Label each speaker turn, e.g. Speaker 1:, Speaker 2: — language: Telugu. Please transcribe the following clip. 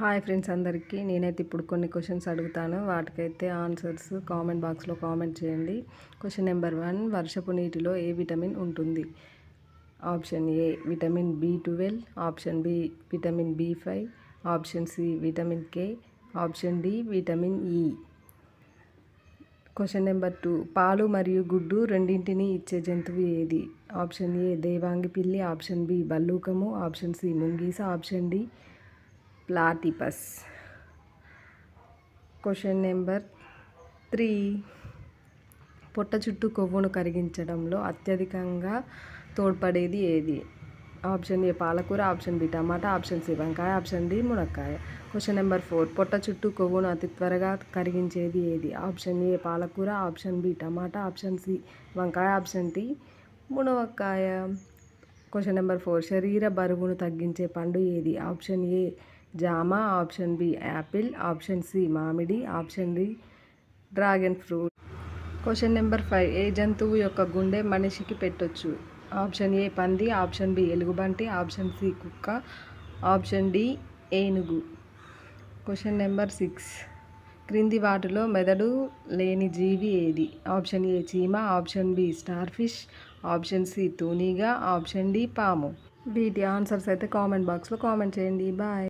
Speaker 1: హాయ్ ఫ్రెండ్స్ అందరికీ. నేనైతే ఇప్పుడు కొన్ని క్వశ్చన్స్ అడుగుతాను. వాటికైతే ఆన్సర్స్ కామెంట్ బాక్స్లో కామెంట్ చేయండి. క్వశ్చన్ నెంబర్ వన్ వర్షపు నీటిలో ఏ విటమిన్ ఉంటుంది? Option A vitamin B twelve option B vitamin B five option C vitamin K option D vitamin E. Question number two పాలు మరియు గుడ్డు రెండింటిని ఇచ్చే జంతువు ఏది? ఆప్షన్ ఏ దేవాంగి పిల్లి ఆప్షన్ బి బల్లూకము option C ముంగీస option D platypus question number three పొట్ట చుట్టూ కొవ్వును కరిగించడంలో అత్యధికంగా తోడ్పడేది ఏది? ఆప్షన్ ఏ పాలకూర ఆప్షన్ బి టమాటా ఆప్షన్ సి వంకాయ ఆప్షన్ డి మునక్కాయ. క్వశ్చన్ నెంబర్ ఫోర్ పొట్ట చుట్టూ కొవ్వును అతి త్వరగా కరిగించేది ఏది? ఆప్షన్ ఏ పాలకూర ఆప్షన్ బి టమాటా ఆప్షన్ సి వంకాయ ఆప్షన్ డి మునక్కాయ. క్వశ్చన్ నెంబర్ ఫోర్ శరీర బరువును తగ్గించే పండు ఏది? ఆప్షన్ ఏ జామ option B apple option C మామిడి option D dragon fruit. Question number five ఏ జంతువు యొక్క గుండె మనిషికి పెట్టొచ్చు? ఆప్షన్ ఏ పంది ఆప్షన్ బి ఎలుగుబంటి ఆప్షన్ సి కుక్క ఆప్షన్ డి ఏనుగు. క్వశ్చన్ నెంబర్ సిక్స్ క్రింది వాటిలో మెదడు లేని జీవి ఏది? ఆప్షన్ ఏ చీమ option B star fish option C తూనీగా option D పాము. వీటి ఆన్సర్స్ అయితే కామెంట్ బాక్స్లో కామెంట్ చేయండి. బాయ్.